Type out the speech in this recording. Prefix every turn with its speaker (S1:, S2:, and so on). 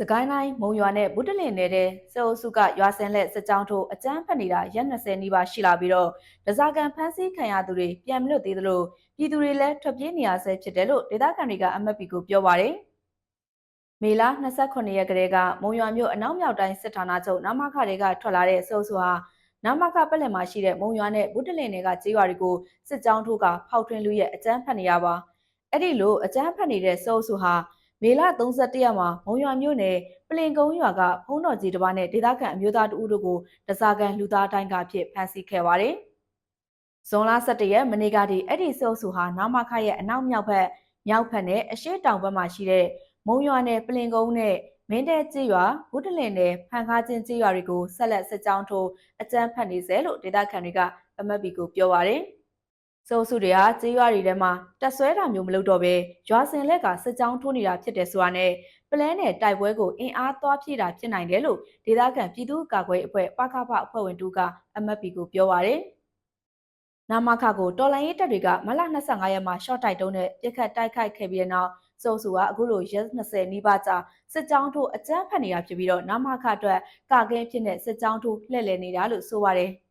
S1: စကိုင်းတိုင်းမုံရွာနဲ့ဗုဒ္ဓလင်နယ်တဲ့စေအုပ်စုကရွာစင်လက်စစ်ကြောင်းထိုးအကြမ်းဖက်နေတာရက်20နီးပါးရှိလာပြီးတော့ဒဇာကန်ဖမ်းဆီးခံရသူတွေပြန်မလွတ်သေးသလိုပြည်သူတွေလည်းထွက်ပြေးနေရဆဲဖြစ်တယ်လို့ဒေသခံတွေကအမတ်ပီကိုပြောပါတယ်။မေလ29ရက်ကလေးကမုံရွာမြို့အနောက်မြောက်တိုင်းစစ်ဌာနချုပ်နမခတွေကထွက်လာတဲ့စေအုပ်စုဟာနမခပက်လက်မှာရှိတဲ့မုံရွာနဲ့ဗုဒ္ဓလင်တွေကကြေးရွာတွေကိုစစ်ကြောင်းထိုးကဖောက်ထွင်းလူရဲ့အကြမ်းဖက်နေရပါ။အဲ့ဒီလိုအကြမ်းဖက်နေတဲ့စေအုပ်စုဟာ မေလ31ရက်မှာမုံရွာမြို့နယ်ပလင်ကုန်းရွာကဖုံးတော်ကြီးတစ်ပါးနဲ့ဒေသခံအမျိုးသားတဦးတို့ကိုတစားကန်လူသားတိုင်းကဖြစ်ဖမ်းဆီးခဲ့ပါတယ်။ဇွန်လ17ရက်မနေ့ကတည်းအဲ့ဒီစုပ်စုဟာနာမခရဲ့အနောက်မြောက်ဘက်မြောက်ဘက်နဲ့အရှေ့တောင်ဘက်မှာရှိတဲ့မုံရွာနယ်ပလင်ကုန်းနဲ့မင်းတဲကြေးရွာဘုဒ္ဓလင်နယ်ဖန်ခါချင်းကြေးရွာတွေကိုဆက်လက်စစ်ကြောင်းထိုးအကြမ်းဖက်နေစေလို့ဒေသခံတွေကအမတ်ဘီကိုပြောပါတယ်။ စိုးစုတွေကကြေးရွာတွေထဲမှာတက်ဆွဲတာမျိုးမလုပ်တော့ဘဲရွာစင်လက်ကစစ်ကြောင်းထိုးနေတာဖြစ်တယ်ဆိုတာနဲ့ပလဲနဲ့တိုက်ပွဲကိုအင်အားသွားဖြည့်တာဖြစ်နိုင်တယ်လို့ဒေသခံပြည်သူ့ကာကွယ်အဖွဲ့ပကဖအဖွဲ့ဝင်တူကအမတ်ပီကိုပြောပါရယ်နာမခကိုတော်လိုင်းရေးတပ်တွေကမလ25ရက်မှာရှော့တိုက်တုံးနဲ့ပြစ်ခတ်တိုက်ခိုက်ခဲ့ပြီးတဲ့နောက်စိုးစုကအခုလိုရက်20နီးပါးကြာစစ်ကြောင်းထိုးအကြမ်းဖက်နေတာဖြစ်ပြီးတော့နာမခအတွက်ကာကင်းဖြစ်တဲ့စစ်ကြောင်းထိုးလှည့်လည်နေတာလို့ဆိုပါတယ်။